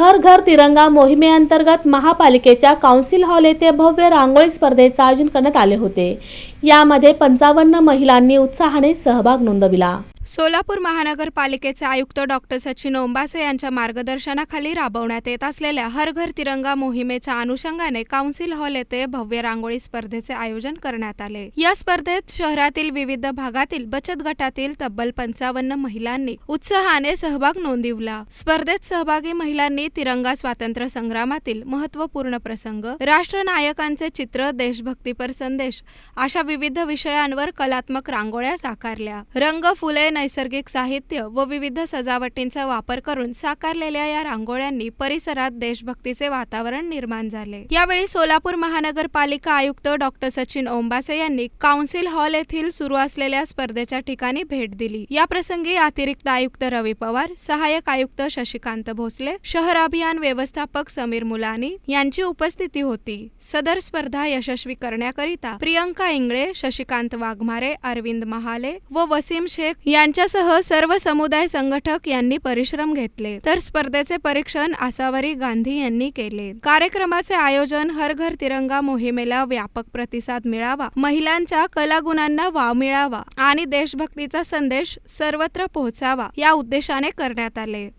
हर घर तिरंगा मोहिमेअंतर्गत महापालिकेच्या काउन्सिल हॉल येथे भव्य रांगोळी स्पर्धेचे आयोजन करण्यात आले होते. यामध्ये पंचावन्न महिलांनी उत्साहाने सहभाग नोंदविला. सोलापूर महानगरपालिकेचे आयुक्त डॉक्टर सचिन ओंबासे यांच्या मार्गदर्शनाखाली राबवण्यात येत असलेल्या हर घर तिरंगा मोहिमेच्या अनुषंगाने काउन्सिल हॉल येथे भव्य रांगोळी स्पर्धेचे आयोजन करण्यात आले. या स्पर्धेत शहरातील विविध भागातील बचत गटातील तब्बल पंचावन्न महिलांनी उत्साहाने सहभाग नोंदविला. स्पर्धेत सहभागी महिलांनी तिरंगा स्वातंत्र्य संग्रामातील महत्त्वपूर्ण प्रसंग राष्ट्रनायकांचे चित्र देशभक्तीपर संदेश अशा विविध विषयांवर कलात्मक रांगोळ्या साकारल्या. रंग फुले नैसर्गिक साहित्य व विविध सजावटींचा वापर करून साकारलेल्या या रांगोळ्यांनी परिसरात देशभक्तीचे वातावरण निर्माण झाले. यावेळी सोलापूर महानगरपालिका आयुक्त डॉक्टर सचिन ओंबासे यांनी काउन्सिल हॉल येथील सुरू असलेल्या स्पर्धेच्या ठिकाणी भेट दिली. या प्रसंगी अतिरिक्त आयुक्त रवी पवार सहाय्यक आयुक्त शशिकांत भोसले शहर अभियान व्यवस्थापक समीर मुलानी यांची उपस्थिती होती. सदर स्पर्धा यशस्वी करण्याकरिता प्रियंका इंगळे शशिकांत वाघमारे अरविंद महाले व वसीम शेख यांनी यांच्यासह सर्व समुदाय संघटक यांनी परिश्रम घेतले. तर स्पर्धेचे परीक्षण आसावरी गांधी यांनी केले. कार्यक्रमाचे आयोजन हर घर तिरंगा मोहिमेला व्यापक प्रतिसाद मिळावा. महिलांच्या कलागुणांना वाव मिळावा आणि देशभक्तीचा संदेश सर्वत्र पोहोचावा या उद्देशाने करण्यात आले.